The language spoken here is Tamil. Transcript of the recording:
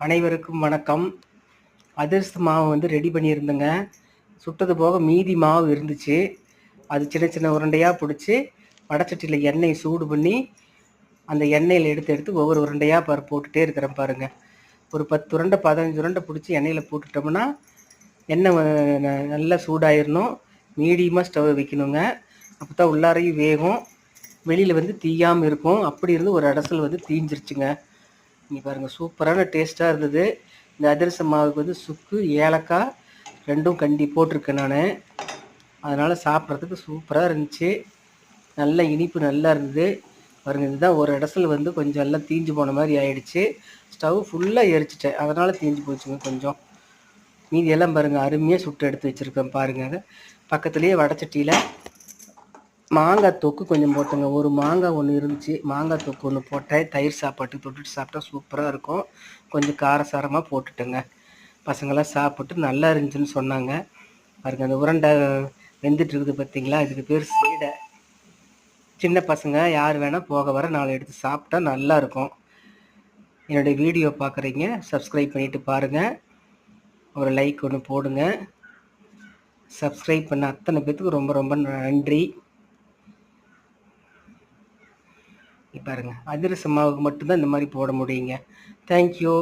அனைவருக்கும் வணக்கம். அதிர்ஷ்ட மாவு வந்து ரெடி பண்ணியிருந்தேங்க. சுட்டது போக மீதி மாவு இருந்துச்சு. அது சின்ன சின்ன உருண்டையாக பிடிச்சி வடச்சட்டியில் எண்ணெய் சூடு பண்ணி அந்த எண்ணெயில் எடுத்து எடுத்து ஒவ்வொரு உருண்டையாக பாரு போட்டுகிட்டே இருக்கிறேன் பாருங்க. ஒரு பத்து உருண்டை பதினஞ்சு உருண்டை பிடிச்சி எண்ணெயில் போட்டுட்டோம்னா எண்ணெய் நல்லா சூடாயிடணும் மீடியமாக ஸ்டவ் வைக்கணுங்க. அப்போ தான் உள்ளாரையும் வேகும். வெளியில் வந்து தீயாமல் இருக்கும். அப்படி இருந்து ஒரு அடசல் வந்து தீஞ்சிருச்சுங்க. இங்கே பாருங்கள் சூப்பரான டேஸ்ட்டாக இருந்தது. இந்த அதிரச மாவுக்கு வந்து சுக்கு ஏலக்காய் ரெண்டும் கண்டி போட்டிருக்கேன் நான். அதனால் சாப்பிட்றதுக்கு சூப்பராக இருந்துச்சு. நல்ல இனிப்பு நல்லா இருந்தது. பாருங்க இதுதான் ஒரு இடத்துல வந்து கொஞ்சம் எல்லாம் தீஞ்சு போன மாதிரி ஆயிடுச்சு. ஸ்டவ் ஃபுல்லாக எரிச்சிட்டேன். அதனால் தீஞ்சு போச்சுங்க கொஞ்சம். மீதி எல்லாம் பாருங்கள் அருமையாக சுட்டு எடுத்து வச்சுருக்கேன் பாருங்க. பக்கத்துலேயே வடச்சட்டியில் மாங்காய் தொக்கு கொஞ்சம் போட்டுங்க. ஒரு மாங்காய் ஒன்று இருந்துச்சு. மாங்காய் தொக்கு ஒன்று போட்டேன். தயிர் சாப்பாட்டு தொட்டுட்டு சாப்பிட்டா சூப்பராக இருக்கும். கொஞ்சம் காரசாரமாக போட்டுட்டேங்க. பசங்களாம் சாப்பிட்டு நல்லா இருந்துச்சுன்னு சொன்னாங்க. பாருங்க அந்த உருண்டை வெந்துட்டு இருக்குது பார்த்தீங்களா இதுக்கு பேர் சீடை. சின்ன பசங்க யார் வேணால் போக வர நாலு எடுத்து சாப்பிட்டா நல்லா இருக்கும். என்னுடைய வீடியோ பார்க்குறீங்க சப்ஸ்கிரைப் பண்ணிவிட்டு பாருங்கள் ஒரு லைக் ஒன்று போடுங்க. சப்ஸ்கிரைப் பண்ண அத்தனை பேத்துக்கு ரொம்ப ரொம்ப நன்றி. பாருங்கள் பாருங்க. அதிரச மாவுக்கு மட்டும்தான் இந்த மாதிரி போட முடியுங்க. தேங்க்யூ